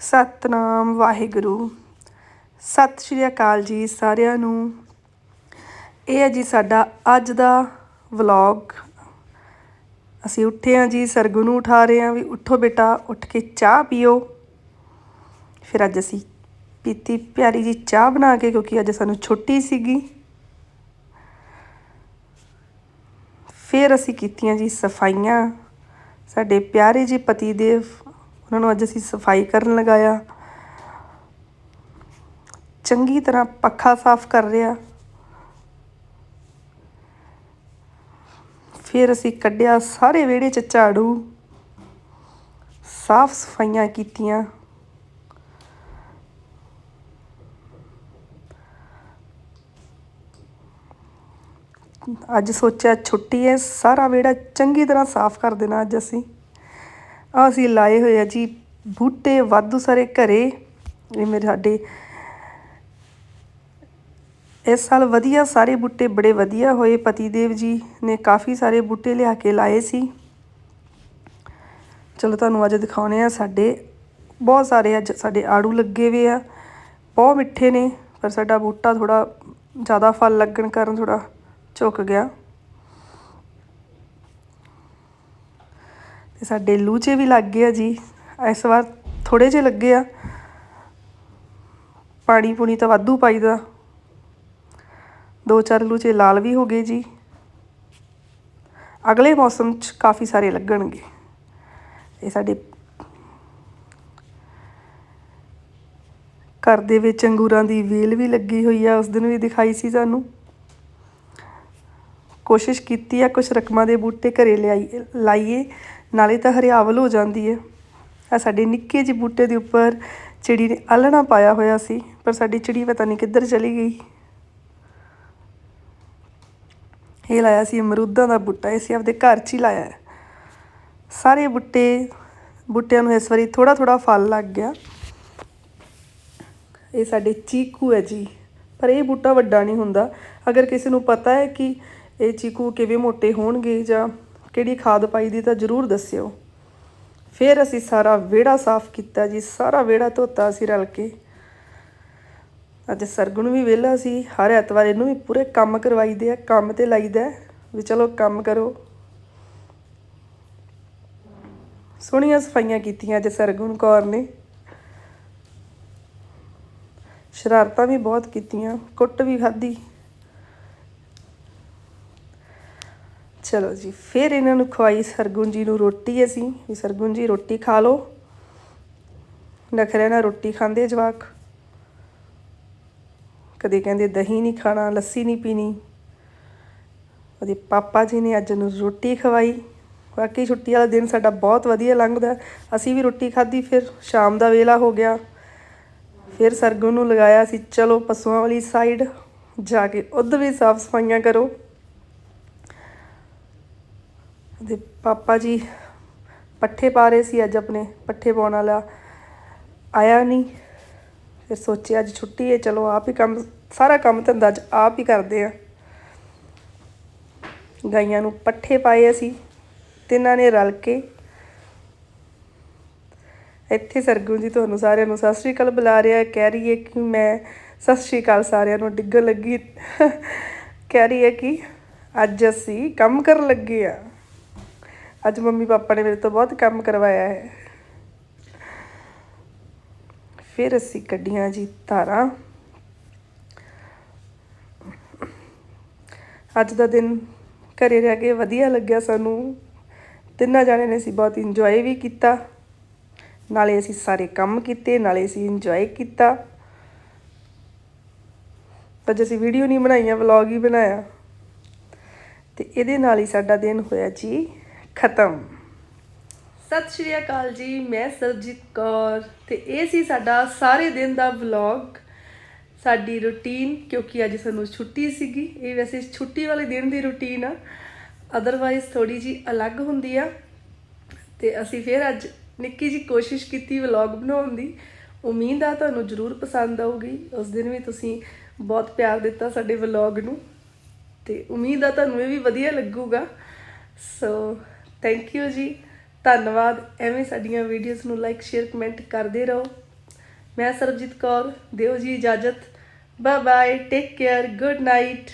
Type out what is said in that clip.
ਸਤਨਾਮ ਵਾਹਿਗੁਰੂ। ਸਤਿ ਸ਼੍ਰੀ ਅਕਾਲ ਜੀ ਸਾਰਿਆਂ ਨੂੰ। ਇਹ ਹੈ ਜੀ ਸਾਡਾ ਅੱਜ ਦਾ ਵਲੌਗ। ਅਸੀਂ ਉੱਠੇ ਹਾਂ ਜੀ, ਸਰਗੁਣ ਨੂੰ ਉਠਾ ਰਹੇ ਹਾਂ ਵੀ ਉੱਠੋ ਬੇਟਾ, ਉੱਠ ਕੇ ਚਾਹ ਪੀਓ। ਫਿਰ ਅੱਜ ਅਸੀਂ ਪੀਤੀ ਪਿਆਰੀ ਜੀ ਚਾਹ ਬਣਾ ਕੇ ਕਿਉਂਕਿ ਅੱਜ ਸਾਨੂੰ ਛੁੱਟੀ ਸੀਗੀ। ਫਿਰ ਅਸੀਂ ਕੀਤੀਆਂ ਜੀ ਸਫਾਈਆਂ। ਸਾਡੇ ਪਿਆਰੇ ਜੀ ਪਤੀ ਦੇਵ ਉਹਨਾਂ ਨੂੰ ਅੱਜ ਅਸੀਂ ਸਫ਼ਾਈ ਕਰਨ ਲਗਾਇਆ। ਚੰਗੀ ਤਰ੍ਹਾਂ ਪੱਖਾ ਸਾਫ਼ ਕਰ ਰਿਹਾ। ਫਿਰ ਅਸੀਂ ਕੱਢਿਆ ਸਾਰੇ ਵਿਹੜੇ 'ਚ ਝਾੜੂ। ਸਾਫ਼ ਸਫਾਈਆਂ ਕੀਤੀਆਂ। ਅੱਜ ਸੋਚਿਆ ਛੁੱਟੀ ਹੈ, ਸਾਰਾ ਵਿਹੜਾ ਚੰਗੀ ਤਰ੍ਹਾਂ ਸਾਫ਼ ਕਰ ਦੇਣਾ ਅੱਜ ਅਸੀਂ। ਆ ਅਸੀਂ ਲਾਏ ਹੋਏ ਆ ਜੀ ਬੂਟੇ ਵਾਧੂ ਸਾਰੇ ਘਰੇ। ਇਹ ਮੇਰੇ ਸਾਡੇ ਇਸ ਸਾਲ ਵਧੀਆ ਸਾਰੇ ਬੂਟੇ ਬੜੇ ਵਧੀਆ ਹੋਏ। ਪਤੀ ਦੇਵ ਜੀ ਨੇ ਕਾਫੀ ਸਾਰੇ ਬੂਟੇ ਲਿਆ ਕੇ ਲਾਏ ਸੀ। ਚਲੋ ਤੁਹਾਨੂੰ ਅੱਜ ਦਿਖਾਉਣੇ ਆ ਸਾਡੇ। ਬਹੁਤ ਸਾਰੇ ਅੱਜ ਸਾਡੇ ਆੜੂ ਲੱਗੇ ਹੋਏ ਆ। ਬਹੁਤ ਮਿੱਠੇ ਨੇ, ਪਰ ਸਾਡਾ ਬੂਟਾ ਥੋੜਾ ਜ਼ਿਆਦਾ ਫਲ ਲੱਗਣ ਕਾਰਨ ਥੋੜਾ ਝੁਕ ਗਿਆ। ਤੇ ਸਾਡੇ ਲੂਚੇ ਵੀ ਲੱਗ ਗਏ ਆ ਜੀ। ਇਸ ਵਾਰ ਥੋੜੇ ਜਿਹੇ ਲੱਗੇ ਆ। ਪਾਣੀ ਪੂਣੀ ਤਾਂ ਵਾਧੂ ਪਾਈਦਾ ਦੋ। ਚਾਰ ਲੂਚੇ ਲਾਲ ਵੀ ਹੋ ਗਏ ਜੀ। ਅਗਲੇ ਮੌਸਮ 'ਚ ਕਾਫੀ ਸਾਰੇ ਲੱਗਣਗੇ। ਇਹ ਸਾਡੇ ਘਰ ਦੇ ਵਿੱਚ ਅੰਗੂਰਾਂ ਦੀ ਵੇਲ ਵੀ ਲੱਗੀ ਹੋਈ ਆ। ਉਸ ਦਿਨ ਵੀ ਦਿਖਾਈ ਸੀ ਸਾਨੂੰ। ਕੋਸ਼ਿਸ਼ ਕੀਤੀ ਆ ਕੁਝ ਰਕਮਾਂ ਦੇ ਬੂਟੇ ਘਰੇ ਲਿਆਈ ਲਾਈਏ। ਨਾਲੇ ਤਾਂ ਹਰਿਆਵਲ ਹੋ ਜਾਂਦੀ ਹੈ ਆ ਸਾਡੇ ਨਿੱਕੇ ਜਿਹੇ ਬੂਟੇ ਦੇ ਉੱਪਰ ਚਿੜੀ ਨੇ ਆਲਣਾ ਪਾਇਆ ਹੋਇਆ ਸੀ, ਪਰ ਸਾਡੀ ਚਿੜੀ ਪਤਾ ਨਹੀਂ ਕਿੱਧਰ ਚਲੀ ਗਈ। ਇਹ ਲਾਇਆ ਸੀ ਅਮਰੂਦਾਂ ਦਾ ਬੂਟਾ, ਇਹ ਸੀ ਆਪਦੇ ਘਰ 'ਚ ਹੀ ਲਾਇਆ ਹੈ। ਸਾਰੇ ਬੂਟੇ, ਬੂਟਿਆਂ ਨੂੰ ਇਸ ਵਾਰੀ ਥੋੜਾ ਥੋੜਾ ਫਲ ਲੱਗ ਗਿਆ। ਇਹ ਸਾਡੇ ਚੀਕੂ ਹੈ ਜੀ, ਪਰ ਇਹ ਬੂਟਾ ਵੱਡਾ ਨਹੀਂ ਹੁੰਦਾ। ਅਗਰ ਕਿਸੇ ਨੂੰ ਪਤਾ ਹੈ ਕਿ ਇਹ ਚੀਕੂ ਕਿਵੇਂ ਮੋਟੇ ਹੋਣਗੇ ਜਾਂ ਕਿਹੜੀ ਖਾਦ ਪਾਈ ਦੀ ਤਾਂ ਜ਼ਰੂਰ ਦੱਸਿਓ। ਫਿਰ ਅਸੀਂ ਸਾਰਾ ਵਿਹੜਾ ਸਾਫ਼ ਕੀਤਾ ਜੀ, ਸਾਰਾ ਵਿਹੜਾ ਧੋਤਾ ਅਸੀਂ ਰਲ ਕੇ। ਅੱਜ ਸਰਗੁਣ ਵੀ ਵਿਹਲਾ ਸੀ, ਹਰ ਐਤਵਾਰ ਇਹਨੂੰ ਵੀ ਪੂਰੇ ਕੰਮ ਕਰਵਾਈਦੇ ਆ, ਕੰਮ ਤੇ ਲਾਈਦਾ ਵੀ ਚਲੋ ਕੰਮ ਕਰੋ। ਸੋਹਣੀਆਂ ਸਫਾਈਆਂ ਕੀਤੀਆਂ ਅੱਜ ਸਰਗੁਣ ਕੌਰ ਨੇ। ਸ਼ਰਾਰਤਾਂ ਵੀ ਬਹੁਤ ਕੀਤੀਆਂ, ਕੁੱਟ ਵੀ ਖਾਧੀ। ਚਲੋ ਜੀ, ਫਿਰ ਇਹਨਾਂ ਨੂੰ ਖਵਾਈ ਸਰਗੁਣ ਜੀ ਨੂੰ ਰੋਟੀ ਅਸੀਂ, ਵੀ ਸਰਗੁਣ ਜੀ ਰੋਟੀ ਖਾ ਲਓ। ਨਖਰੇ ਨਾਲ ਰੋਟੀ ਖਾਂਦੇ ਜਵਾਕ। ਕਦੇ ਕਹਿੰਦੇ ਦਹੀਂ ਨਹੀਂ ਖਾਣਾ, ਲੱਸੀ ਨਹੀਂ ਪੀਣੀ। ਉਹਦੇ ਪਾਪਾ ਜੀ ਨੇ ਅੱਜ ਨੂੰ ਰੋਟੀ ਖਵਾਈ। ਬਾਕੀ ਛੁੱਟੀ ਵਾਲਾ ਦਿਨ ਸਾਡਾ ਬਹੁਤ ਵਧੀਆ ਲੰਘਦਾ। ਅਸੀਂ ਵੀ ਰੋਟੀ ਖਾਧੀ, ਫਿਰ ਸ਼ਾਮ ਦਾ ਵੇਲਾ ਹੋ ਗਿਆ। ਫਿਰ ਸਰਗੁਣ ਨੂੰ ਲਗਾਇਆ ਸੀ, ਚਲੋ ਪਸ਼ੂਆਂ ਵਾਲੀ ਸਾਈਡ ਜਾ ਕੇ ਉੱਧਰ ਵੀ ਸਾਫ਼ ਸਫਾਈਆਂ ਕਰੋ। ਦੇ ਪਾਪਾ ਜੀ ਪੱਠੇ ਪਾ ਰਹੇ ਸੀ ਅੱਜ ਆਪਣੇ, ਪੱਠੇ ਪਾਉਣ ਵਾਲਾ। ਆਇਆ ਨਹੀਂ ਫਿਰ ਸੋਚਿਆ ਅੱਜ ਛੁੱਟੀ ਹੈ ਚਲੋ ਆਪ ਹੀ ਕੰਮ, ਸਾਰਾ ਕੰਮ ਧੰਦਾ ਅੱਜ ਆਪ ਹੀ ਕਰਦੇ ਆ। ਗਾਈਆਂ ਨੂੰ ਪੱਠੇ ਪਾਏ ਅਸੀਂ, ਤਿੰਨਾਂ ਨੇ ਰਲ ਕੇ। ਇੱਥੇ ਸਰਗੁਣ ਜੀ ਤੁਹਾਨੂੰ ਸਾਰਿਆਂ ਨੂੰ ਸਤਿ ਸ਼੍ਰੀ ਅਕਾਲ ਬੁਲਾ ਰਿਹਾ, ਕਹਿ ਰਹੀ ਹੈ ਕਿ ਮੈਂ ਸਤਿ ਸ਼੍ਰੀ ਅਕਾਲ ਸਾਰਿਆਂ ਨੂੰ ਡਿੱਗਣ ਲੱਗੀ। ਕਹਿ ਰਹੀ ਹੈ ਕਿ ਅੱਜ ਅਸੀਂ ਕੰਮ ਕਰਨ ਲੱਗੇ ਆ। ਅੱਜ ਮੰਮੀ ਪਾਪਾ ਨੇ ਮੇਰੇ ਤੋਂ ਬਹੁਤ ਕੰਮ ਕਰਵਾਇਆ ਹੈ। ਫਿਰ ਅਸੀਂ ਕੱਢੀਆਂ ਜੀ ਧਾਰਾਂ ਅੱਜ ਦਾ ਦਿਨ ਘਰੇ ਰਹਿ ਕੇ ਵਧੀਆ ਲੱਗਿਆ ਸਾਨੂੰ। ਤਿੰਨਾਂ ਜਾਣੇ ਨੇ ਅਸੀਂ ਬਹੁਤ ਇੰਜੋਏ ਵੀ ਕੀਤਾ। ਨਾਲੇ ਅਸੀਂ ਸਾਰੇ ਕੰਮ ਕੀਤੇ, ਨਾਲੇ ਅਸੀਂ ਇੰਜੋਏ ਕੀਤਾ। ਪਰ ਅਸੀਂ ਵੀਡੀਓ ਨਹੀਂ ਬਣਾਈਆਂ ਵਲੌਗ ਹੀ ਬਣਾਇਆ। ਤੇ ਇਹਦੇ ਨਾਲ ਹੀ ਸਾਡਾ ਦਿਨ ਹੋਇਆ ਜੀ। ਖਤਮ। ਸਤਿ ਸ਼੍ਰੀ ਅਕਾਲ ਜੀ, ਮੈਂ ਸਰਜੀਤ ਕੌਰ ਤੇ ਇਹ ਸੀ ਸਾਡਾ ਸਾਰੇ ਦਿਨ ਦਾ ਵਲੌਗ ਸਾਡੀ ਰੁਟੀਨ ਕਿਉਂਕਿ ਅੱਜ ਸਾਨੂੰ ਛੁੱਟੀ ਸੀਗੀ, ਇਹ ਵੈਸੇ ਛੁੱਟੀ ਵਾਲੇ ਦਿਨ ਦੀ ਰੁਟੀਨ ਆ। ਅਦਰਵਾਈਜ਼ ਥੋੜੀ ਜੀ ਅਲੱਗ ਹੁੰਦੀ ਆ। ਤੇ ਅਸੀਂ ਫਿਰ ਅੱਜ ਨਿੱਕੀ ਜੀ ਕੋਸ਼ਿਸ਼ ਕੀਤੀ ਵਲੌਗ ਬਣਾਉਣ ਦੀ। ਉਮੀਦ ਆ ਤੁਹਾਨੂੰ ਜ਼ਰੂਰ ਪਸੰਦ ਆਊਗੀ। ਉਸ ਦਿਨ ਵੀ ਤੁਸੀਂ ਬਹੁਤ ਪਿਆਰ ਦਿੱਤਾ ਸਾਡੇ ਵਲੌਗ ਨੂੰ। ਤੇ ਉਮੀਦ ਆ ਤੁਹਾਨੂੰ ਇਹ ਵੀ ਵਧੀਆ ਲੱਗੂਗਾ। ਸੋ ਥੈਂਕ ਯੂ ਜੀ। ਧੰਨਵਾਦ। ਐਵੇਂ ਸਾਡੀਆਂ ਵੀਡੀਓਜ਼ ਨੂੰ ਲਾਈਕ ਸ਼ੇਅਰ ਕਮੈਂਟ ਕਰਦੇ ਰਹੋ। ਮੈਂ ਸਰਬਜੀਤ ਕੌਰ। ਦਿਓ ਜੀ ਇਜਾਜ਼ਤ। Bye bye take care good night